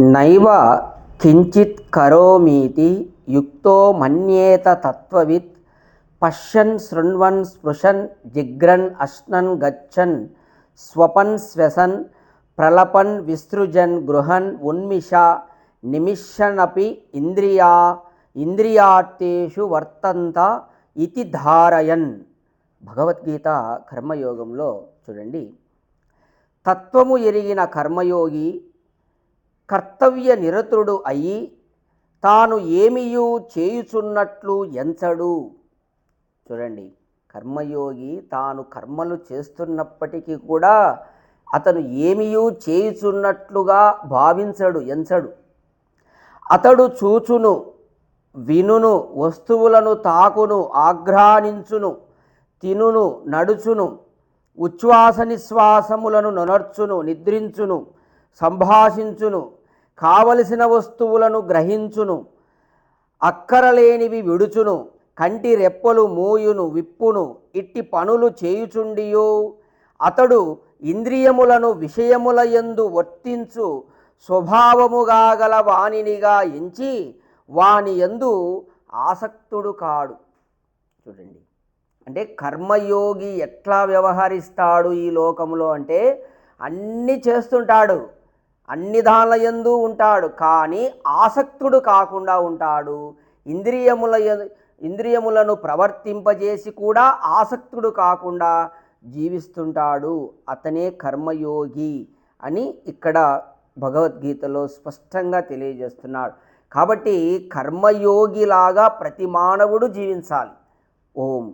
నైవ కించిత్ కరోమీతి యుక్తో మన్యేత తత్వవిత్ పశ్యన్ శృణ్వన్ స్పృశన్ జిగ్రన్ అశ్నన్ గచ్చన్ స్వపన్ శ్వసన్ ప్రలపన్ విసృజన్ గృహన్ ఉన్మిష నిమిషనపి ఇంద్రియా ఇంద్రియార్థేషు వర్తంత ఇది ధారయన్. భగవద్గీత కర్మయోగంలో చూడండి. తత్వము ఎరిగిన కర్మయోగి కర్తవ్య నిరతుడు అయి తాను ఏమియూ చేయుచున్నట్లు ఎంచడు. చూడండి కర్మయోగి తాను కర్మలు చేస్తున్నప్పటికీ కూడా అతను ఏమియూ చేయుచున్నట్లుగా భావించడు ఎంచడు. అతడు చూచును వినును వస్తువులను తాకును ఆఘ్రానించును తినును నడుచును ఉచ్ఛ్వాస నిశ్వాసములను నొనర్చును నిద్రించును సంభాషించును కావలసిన వస్తువులను గ్రహించును అక్కరలేనివి విడుచును కంటి రెప్పలు మూయును విప్పును ఇట్టి పనులు చేయుచుండియో అతడు ఇంద్రియములను విషయముల యందు వర్తించు స్వభావముగా గల వాణినిగా ఎంచి వాని యందు ఆసక్తుడు కాడు. చూడండి. అంటే కర్మయోగి ఎట్లా వ్యవహరిస్తాడు ఈ లోకంలో అంటే అన్నీ చేస్తుంటాడు. అన్ని దానిల యందు ఉంటాడు కానీ ఆసక్తుడు కాకుండా ఉంటాడు. ఇంద్రియముల ఇంద్రియములను ప్రవర్తింపజేసి కూడా ఆసక్తుడు కాకుండా జీవిస్తుంటాడు. అతనే కర్మయోగి అని ఇక్కడ భగవద్గీతలో స్పష్టంగా తెలియజేస్తున్నాడు. కాబట్టి కర్మయోగిలాగా ప్రతి మానవుడు జీవించాలి. ఓం.